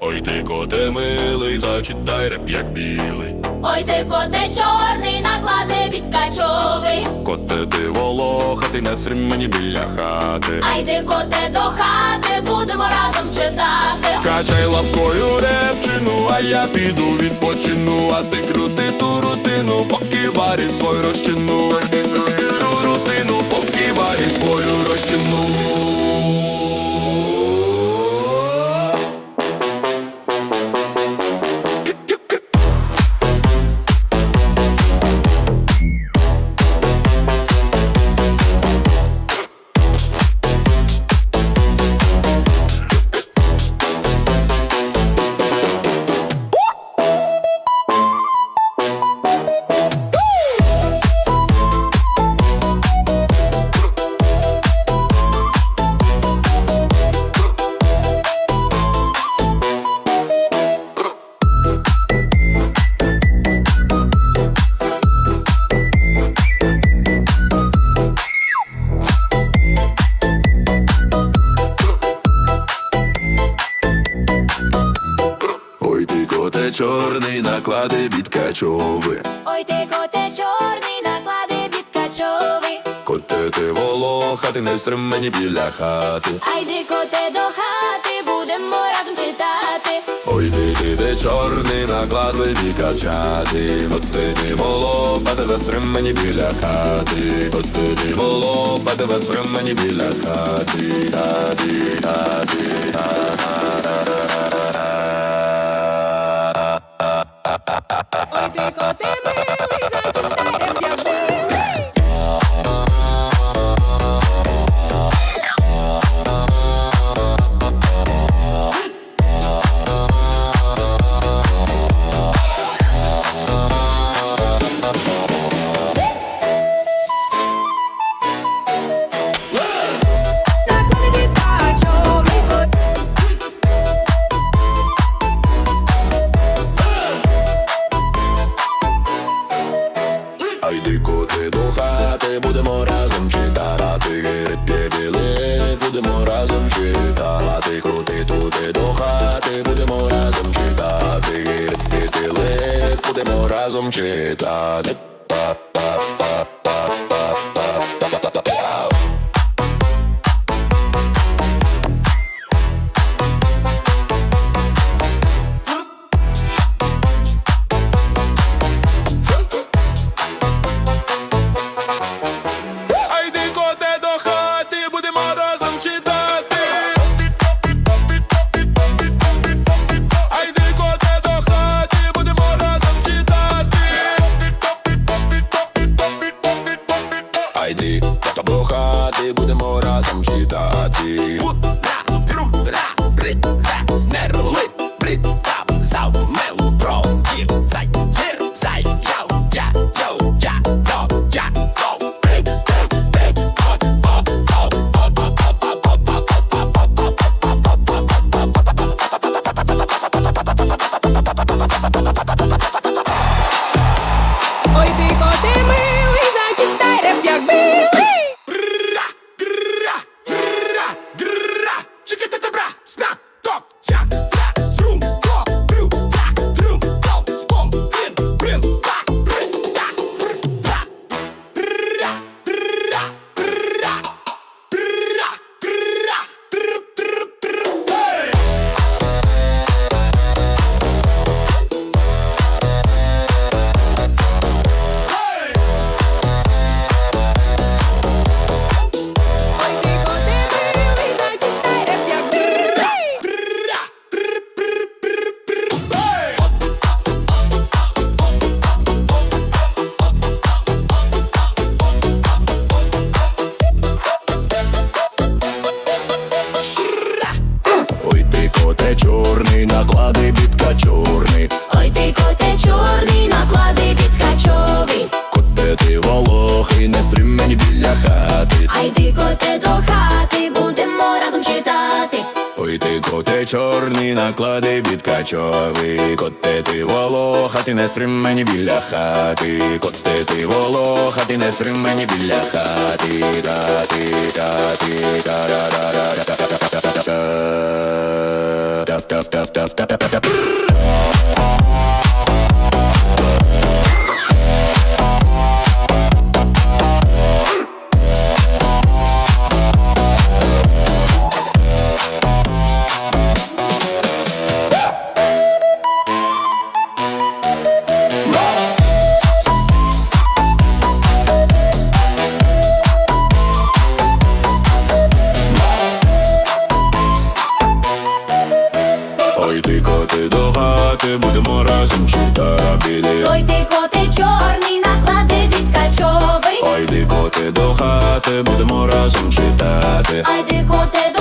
Ой ти коте милий, зачитай реп як білий. Ой ти коте чорний, наклади підкачовий. Коте ти волохатий, не срім мені біля хати. Ай ти коте до хати, будемо разом читати. Качай лапкою репчину, а я піду відпочину, а ти крути ту рутину, поки варі свою розчину. наклади бідкачови. Ой, ти коте чорний, наклади бідкачови. Коте ти волоха, ти не встрим мені біля хати. Айди, коте до хати, будемо разом читати. Ой, ти ти де чорний, наклади бідкачати. От ти ти волоха, тебе встрим мені біля хати. От ти ти волоха, тебе встрим мені біля хати. Та-ді, та-ді, та-ді. Будемо разом читати біли, будемо разом читати Коти туди до хати, будемо разом читати Реп'єбіли, будемо разом читати коте чорний, наклади бідка чорний. Ой ти коте чорний, наклади бідка чорний. Коте ти волохий, не стрим мені біля хати. Ай ти коте до хати, будемо разом читати. Ой ти коте чорний, наклади бідкачовий, коте ти волоха, ти не стрим мені біля хати, коте ти волоха, ти не стрим мені біля хати, та ти та ти та ра ра ра ра ра ра ра ра ダダダダダダダダダ коти до хати, будемо разом читати. Ой ти коти чорний, наклади бідкачовий Ой ти коти до хати, будемо разом читати. Ай ти коте